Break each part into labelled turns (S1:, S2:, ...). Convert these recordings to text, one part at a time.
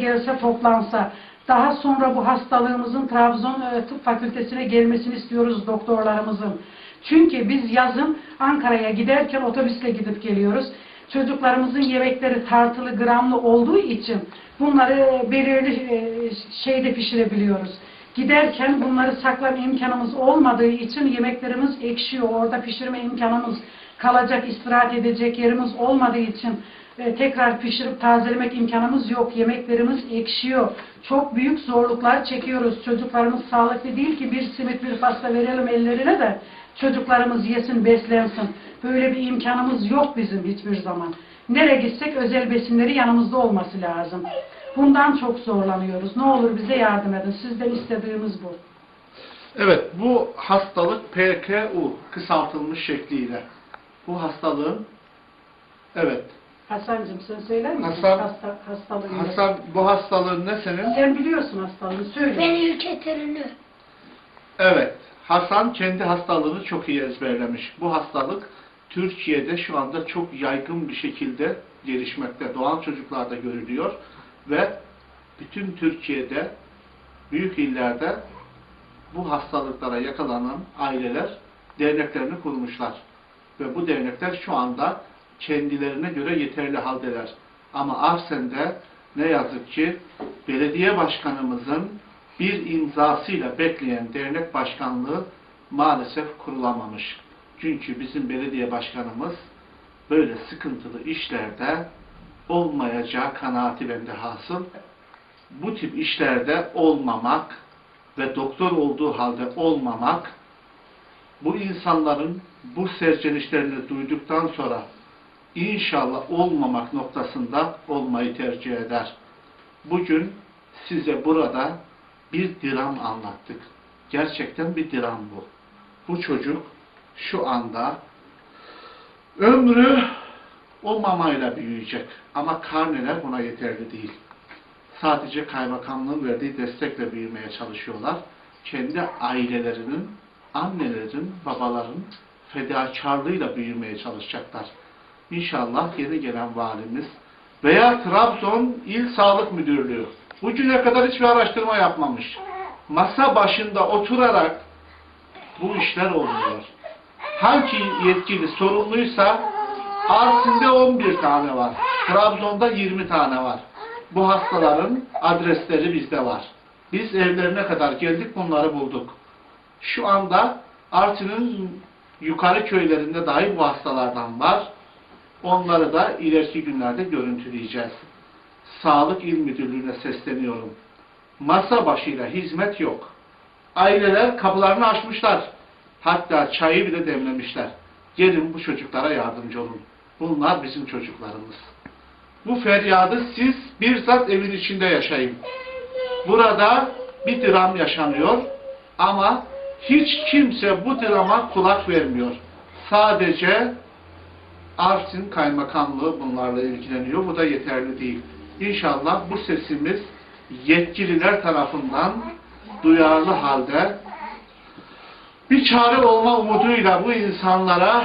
S1: gelse toplansa. Daha sonra bu hastalığımızın Trabzon e, Tıp Fakültesine gelmesini istiyoruz doktorlarımızın. Çünkü biz yazın Ankara'ya giderken otobüsle gidip geliyoruz. Çocuklarımızın yemekleri tartılı, gramlı olduğu için bunları belirli e, şeyde pişirebiliyoruz. Giderken bunları saklama imkanımız olmadığı için yemeklerimiz ekşiyor. Orada pişirme imkanımız kalacak, istirahat edecek yerimiz olmadığı için e, tekrar pişirip tazelemek imkanımız yok. Yemeklerimiz ekşiyor. Çok büyük zorluklar çekiyoruz. Çocuklarımız sağlıklı değil ki bir simit bir pasta verelim ellerine de çocuklarımız yesin, beslensin. Böyle bir imkanımız yok bizim hiçbir zaman. Nereye gitsek özel besinleri yanımızda olması lazım. Bundan çok zorlanıyoruz. Ne olur bize yardım edin. Sizden istediğimiz bu.
S2: Evet, bu hastalık PKU kısaltılmış şekliyle. Bu hastalığın evet.
S1: Hasan'cığım sen söyler misin?
S2: Hasan-
S1: Hasta, hastalığını.
S2: Hasan bu hastalığın ne senin?
S1: Sen biliyorsun hastalığını. Söyle.
S3: Ben ülke terörü.
S2: Evet. Hasan kendi hastalığını çok iyi ezberlemiş. Bu hastalık Türkiye'de şu anda çok yaygın bir şekilde gelişmekte. Doğan çocuklarda görülüyor ve bütün Türkiye'de büyük illerde bu hastalıklara yakalanan aileler derneklerini kurmuşlar. Ve bu dernekler şu anda kendilerine göre yeterli haldeler. Ama Arsen'de ne yazık ki belediye başkanımızın bir imzasıyla bekleyen dernek başkanlığı maalesef kurulamamış. Çünkü bizim belediye başkanımız böyle sıkıntılı işlerde olmayacağı kanaati bende hasıl. Bu tip işlerde olmamak ve doktor olduğu halde olmamak bu insanların bu serzenişlerini duyduktan sonra inşallah olmamak noktasında olmayı tercih eder. Bugün size burada bir dram anlattık. Gerçekten bir dram bu. Bu çocuk şu anda ömrü o mamayla büyüyecek. Ama karneler buna yeterli değil. Sadece kaymakamlığın verdiği destekle büyümeye çalışıyorlar. Kendi ailelerinin, annelerin, babaların fedakarlığıyla büyümeye çalışacaklar. İnşallah yeni gelen valimiz veya Trabzon İl Sağlık Müdürlüğü bugüne kadar hiçbir araştırma yapmamış. Masa başında oturarak bu işler oluyor. Hangi yetkili sorumluysa Arsin'de 11 tane var. Trabzon'da 20 tane var. Bu hastaların adresleri bizde var. Biz evlerine kadar geldik bunları bulduk. Şu anda Arsin'in yukarı köylerinde dahi bu hastalardan var. Onları da ileriki günlerde görüntüleyeceğiz. Sağlık İl Müdürlüğü'ne sesleniyorum. Masa başıyla hizmet yok. Aileler kapılarını açmışlar. Hatta çayı bile demlemişler. Gelin bu çocuklara yardımcı olun. Bunlar bizim çocuklarımız. Bu feryadı siz bizzat evin içinde yaşayın. Burada bir dram yaşanıyor ama hiç kimse bu drama kulak vermiyor. Sadece Arsin Kaymakamlığı bunlarla ilgileniyor. Bu da yeterli değil. İnşallah bu sesimiz yetkililer tarafından duyarlı halde bir çare olma umuduyla bu insanlara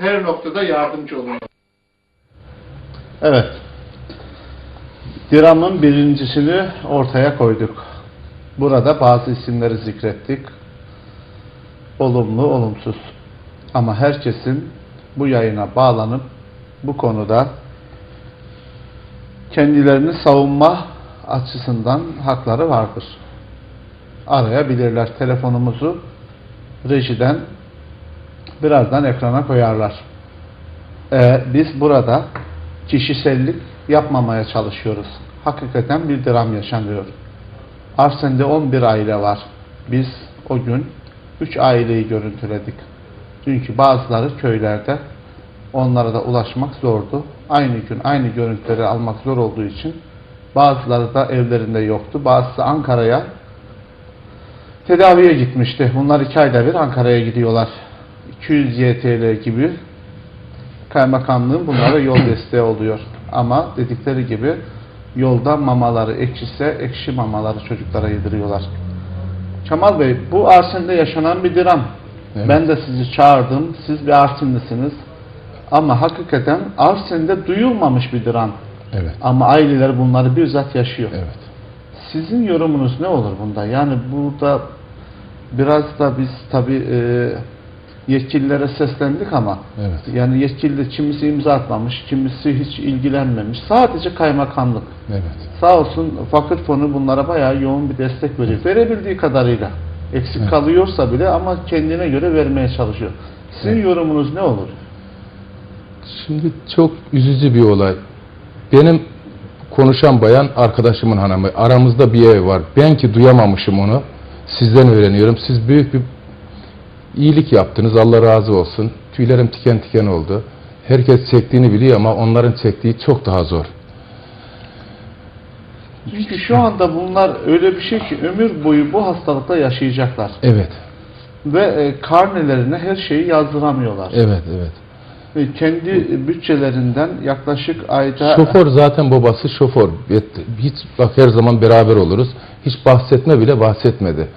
S2: her noktada yardımcı olun.
S4: Evet. Diram'ın birincisini ortaya koyduk. Burada bazı isimleri zikrettik. Olumlu, olumsuz. Ama herkesin bu yayına bağlanıp bu konuda kendilerini savunma açısından hakları vardır. Arayabilirler. Telefonumuzu rejiden birazdan ekrana koyarlar. Ee, biz burada kişisellik yapmamaya çalışıyoruz. Hakikaten bir dram yaşanıyor. Arsen'de 11 aile var. Biz o gün 3 aileyi görüntüledik. Çünkü bazıları köylerde onlara da ulaşmak zordu. Aynı gün aynı görüntüleri almak zor olduğu için bazıları da evlerinde yoktu. Bazısı Ankara'ya tedaviye gitmişti. Bunlar iki ayda bir Ankara'ya gidiyorlar. 200 YTL gibi kaymakamlığın bunlara yol desteği oluyor. Ama dedikleri gibi yolda mamaları ekşise ekşi mamaları çocuklara yediriyorlar. Kemal Bey bu Arsen'de yaşanan bir dram.
S5: Evet.
S4: Ben de sizi çağırdım. Siz bir Arsinlisiniz. Ama hakikaten Arsen'de duyulmamış bir dram.
S3: Evet.
S2: Ama aileler bunları bizzat yaşıyor.
S3: Evet.
S2: Sizin yorumunuz ne olur bunda? Yani burada biraz da biz tabii e, yetkililere seslendik ama
S3: Evet.
S2: yani yetkili kimisi imza atmamış, kimisi hiç ilgilenmemiş. Sadece kaymakamlık.
S3: Evet.
S2: Sağ olsun Vakıf Fonu bunlara bayağı yoğun bir destek veriyor. Verebildiği kadarıyla. Eksik
S3: Evet.
S2: kalıyorsa bile ama kendine göre vermeye çalışıyor. Sizin
S3: Evet.
S2: yorumunuz ne olur?
S3: Şimdi çok üzücü bir olay. Benim konuşan bayan arkadaşımın hanımı. Aramızda bir ev var. Ben ki duyamamışım onu. Sizden öğreniyorum. Siz büyük bir iyilik yaptınız. Allah razı olsun. Tüylerim tiken tiken oldu. Herkes çektiğini biliyor ama onların çektiği çok daha zor.
S2: Çünkü şu anda bunlar öyle bir şey ki ömür boyu bu hastalıkta yaşayacaklar.
S3: Evet.
S2: Ve e, karnelerine her şeyi yazdıramıyorlar.
S3: Evet, evet.
S2: Ve kendi bütçelerinden yaklaşık ayda
S3: Şoför zaten babası şoför. Hiç bak her zaman beraber oluruz. Hiç bahsetme bile bahsetmedi.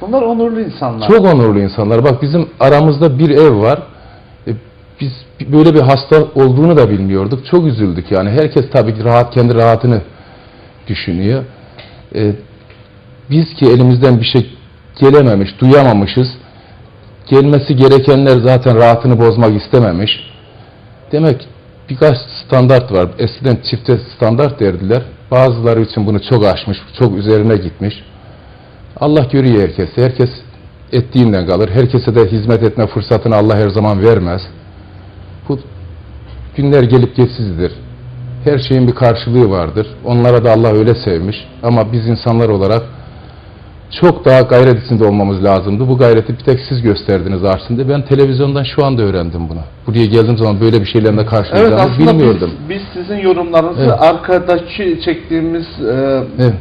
S2: bunlar onurlu insanlar.
S3: Çok onurlu insanlar. Bak bizim aramızda bir ev var. E, Biz böyle bir hasta olduğunu da bilmiyorduk. Çok üzüldük yani. Herkes tabii ki rahat kendi rahatını düşünüyor. E, Biz ki elimizden bir şey gelememiş, duyamamışız. Gelmesi gerekenler zaten rahatını bozmak istememiş. Demek birkaç standart var. Eskiden çifte standart derdiler. Bazıları için bunu çok aşmış, çok üzerine gitmiş. Allah görüyor herkesi. Herkes ettiğinden kalır. Herkese de hizmet etme fırsatını Allah her zaman vermez. Bu günler gelip geçsizdir. Her şeyin bir karşılığı vardır. Onlara da Allah öyle sevmiş. Ama biz insanlar olarak çok daha gayret içinde olmamız lazımdı. Bu gayreti bir tek siz gösterdiniz aslında. Ben televizyondan şu anda öğrendim bunu. Buraya geldiğim zaman böyle bir şeylerle
S2: Evet
S3: karşılayacağımı
S2: aslında
S3: bilmiyordum.
S2: biz, biz sizin yorumlarınızı
S3: Evet.
S2: arkadaki çektiğimiz e,
S3: Evet.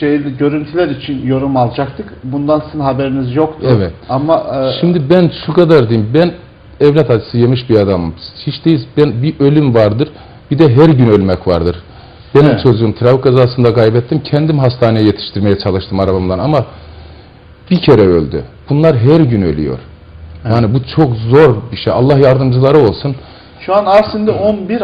S2: şey görüntüler için yorum alacaktık. Bundan sizin haberiniz yoktu.
S3: Evet.
S2: Ama e,
S3: Şimdi ben şu kadar diyeyim. Ben evlat acısı yemiş bir adamım. Hiç değil ben bir ölüm vardır. Bir de her gün ölmek vardır. Benim
S2: Evet.
S3: çocuğum trafik kazasında kaybettim. Kendim hastaneye yetiştirmeye çalıştım arabamdan ama bir kere öldü. Bunlar her gün ölüyor. Yani bu çok zor bir şey. Allah yardımcıları olsun.
S2: şu an Arsin'de 11